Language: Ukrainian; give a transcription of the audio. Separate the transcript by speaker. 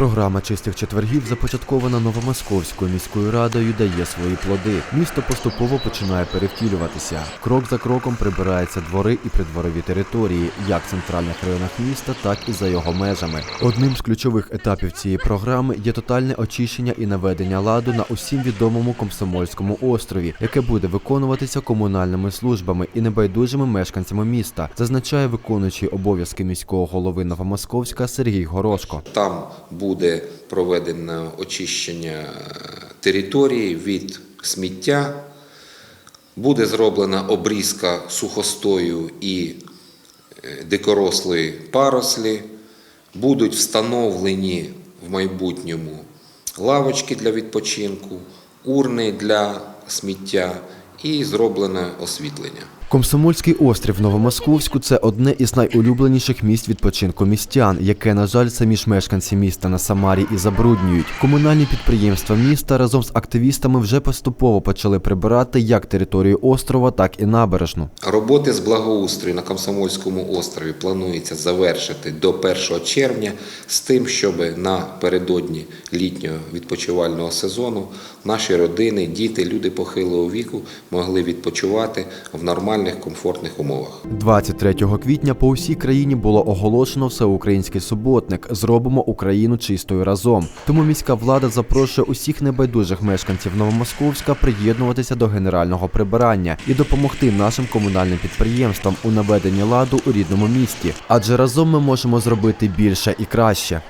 Speaker 1: Програма чистих четвергів, започаткована Новомосковською міською радою, дає свої плоди. Місто поступово починає перевтілюватися. Крок за кроком прибираються двори і придворові території, як в центральних районах міста, так і за його межами. Одним з ключових етапів цієї програми є тотальне очищення і наведення ладу на усім відомому комсомольському острові, яке буде виконуватися комунальними службами і небайдужими мешканцями міста, зазначає виконуючий обов'язки міського голови Новомосковська Сергій Горошко.
Speaker 2: Там буде проведено очищення е, території від сміття, буде зроблена обрізка сухостою і е, дикорослої парослі, будуть встановлені в майбутньому лавочки для відпочинку, урни для сміття і зроблене освітлення.
Speaker 1: Комсомольський острів Новомосковську це одне із найулюбленіших місць відпочинку містян, яке, на жаль, самі ж мешканці міста на Самарі і забруднюють. Комунальні підприємства міста разом з активістами вже поступово почали прибирати як територію острова, так і набережну.
Speaker 2: Роботи з благоустрою на Комсомольському острові планується завершити до 1 червня з тим, щоб напередодні літнього відпочивального сезону наші родини, діти, люди похилого віку могли відпочивати в нормальних комфортних умовах.
Speaker 1: 23 квітня по усій країні було оголошено всеукраїнський суботник Зробимо Україну чистою разом. Тому міська влада запрошує усіх небайдужих мешканців Новомосковська приєднуватися до генерального прибирання і допомогти нашим комунальним підприємствам у наведенні ладу у рідному місті. Адже разом ми можемо зробити більше і краще.